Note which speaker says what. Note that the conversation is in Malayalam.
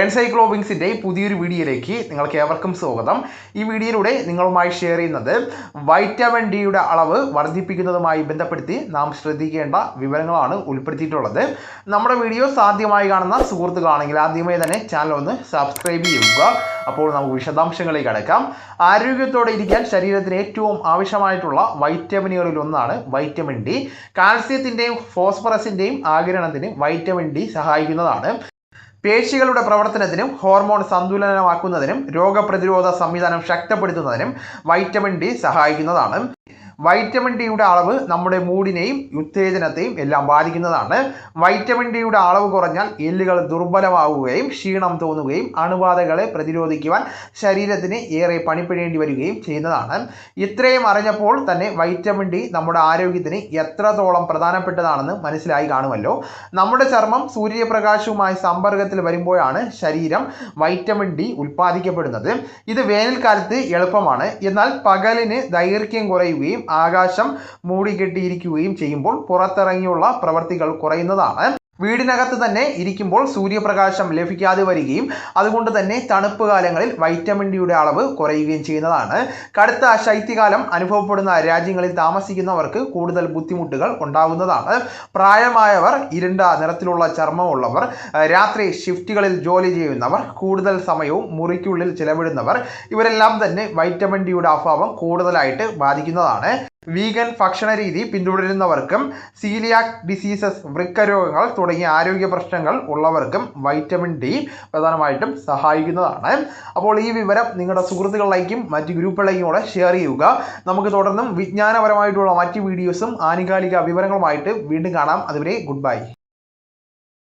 Speaker 1: ഏൺസൈക്ലോബിങ്സിന്റെ പുതിയൊരു വീഡിയോയിലേക്ക് നിങ്ങൾക്ക് ഏവർക്കും സ്വാഗതം. ഈ വീഡിയോയിലൂടെ നിങ്ങളുമായി ഷെയർ ചെയ്യുന്നത് വൈറ്റമിൻ ഡിയുടെ അളവ് വർദ്ധിപ്പിക്കുന്നതുമായി ബന്ധപ്പെടുത്തി നാം ശ്രദ്ധിക്കേണ്ട വിവരങ്ങളാണ് ഉൾപ്പെടുത്തിയിട്ടുള്ളത്. നമ്മുടെ വീഡിയോ സാധ്യമായി കാണുന്ന സുഹൃത്തുക്കളാണെങ്കിൽ ആദ്യമേ തന്നെ ചാനൽ ഒന്ന് സബ്സ്ക്രൈബ് ചെയ്യുക. അപ്പോൾ നമുക്ക് വിശദാംശങ്ങളിലേക്ക് അടക്കാം. ആരോഗ്യത്തോടെ ഇരിക്കാൻ ശരീരത്തിന് ഏറ്റവും ആവശ്യമായിട്ടുള്ള വൈറ്റമിനുകളിൽ ഒന്നാണ് വൈറ്റമിൻ ഡി കാൽസ്യത്തിന്റെയും ഫോസ്ഫറസിന്റെയും ആഗിരണത്തിന് വൈറ്റമിൻ ഡി സഹായിക്കുന്നതാണ്. പേശികളുടെ പ്രവർത്തനത്തിനും ഹോർമോൺ സന്തുലനമാക്കുന്നതിനും രോഗപ്രതിരോധ സംവിധാനം ശക്തിപ്പെടുത്തുന്നതിനും വൈറ്റമിൻ ഡി സഹായിക്കുന്നതാണ്. വൈറ്റമിൻ ഡിയുടെ അളവ് നമ്മുടെ മൂടിനെയും ഉത്തേജനത്തെയും എല്ലാം ബാധിക്കുന്നതാണ്. വൈറ്റമിൻ ഡിയുടെ അളവ് കുറഞ്ഞാൽ എല്ലുകൾ ദുർബലമാവുകയും ക്ഷീണം തോന്നുകയും അണുബാധകളെ പ്രതിരോധിക്കുവാൻ ശരീരത്തിന് ഏറെ പണിപ്പെടേണ്ടി വരികയും ചെയ്യുന്നതാണ്. ഇത്രയും അറിഞ്ഞപ്പോൾ തന്നെ വൈറ്റമിൻ ഡി നമ്മുടെ ആരോഗ്യത്തിന് എത്രത്തോളം പ്രധാനപ്പെട്ടതാണെന്ന് മനസ്സിലായി കാണുമല്ലോ. നമ്മുടെ ചർമ്മം സൂര്യപ്രകാശവുമായി സമ്പർക്കത്തിൽ വരുമ്പോഴാണ് ശരീരം വൈറ്റമിൻ ഡി ഉൽപ്പാദിക്കപ്പെടുന്നത്. ഇത് വേനൽക്കാലത്ത് എളുപ്പമാണ്. എന്നാൽ പകലിന് ദൈർഘ്യം കുറയുകയും ആകാശം മൂടികെട്ടിയിരിക്കുകയും ചെയ്യുമ്പോൾ പുറത്തിറങ്ങിയുള്ള പ്രവൃത്തികൾ കുറയുന്നതാണ്. വീടിനകത്ത് തന്നെ ഇരിക്കുമ്പോൾ സൂര്യപ്രകാശം ലഭിക്കാതെ വരികയും അതുകൊണ്ട് തന്നെ തണുപ്പ് കാലങ്ങളിൽ വൈറ്റമിൻ ഡിയുടെ അളവ് കുറയുകയും ചെയ്യുന്നതാണ്. കടുത്ത ശൈത്യകാലം അനുഭവപ്പെടുന്ന രാജ്യങ്ങളിൽ താമസിക്കുന്നവർക്ക് കൂടുതൽ ബുദ്ധിമുട്ടുകൾ ഉണ്ടാകുന്നതാണ് പ്രായമായവർ ഇരുണ്ട നിറത്തിലുള്ള ചർമ്മമുള്ളവർ രാത്രി ഷിഫ്റ്റുകളിൽ ജോലി ചെയ്യുന്നവർ കൂടുതൽ സമയവും മുറിക്കുള്ളിൽ ചിലവിടുന്നവർ ഇവരെല്ലാം തന്നെ വൈറ്റമിൻ ഡിയുടെ അഭാവം കൂടുതലായിട്ട് ബാധിക്കുന്നതാണ്. വീഗൻ ഭക്ഷണ രീതി പിന്തുടരുന്നവർക്കും സീലിയാക് ഡിസീസസ് വൃക്കരോഗങ്ങൾ തുടങ്ങിയ ആരോഗ്യ പ്രശ്നങ്ങൾ ഉള്ളവർക്കും വൈറ്റമിൻ ഡി പ്രധാനമായിട്ടും സഹായിക്കുന്നതാണ്. അപ്പോൾ ഈ വിവരം നിങ്ങളുടെ സുഹൃത്തുക്കളിലേക്കും മറ്റ് ഗ്രൂപ്പുകളിലേക്കും കൂടെ ഷെയർ ചെയ്യുക. നമുക്ക് തുടർന്നും വിജ്ഞാനപരമായിട്ടുള്ള മറ്റ് വീഡിയോസും ആനുകാലിക വിവരങ്ങളുമായിട്ട് വീണ്ടും കാണാം. അതുവരെ ഗുഡ് ബൈ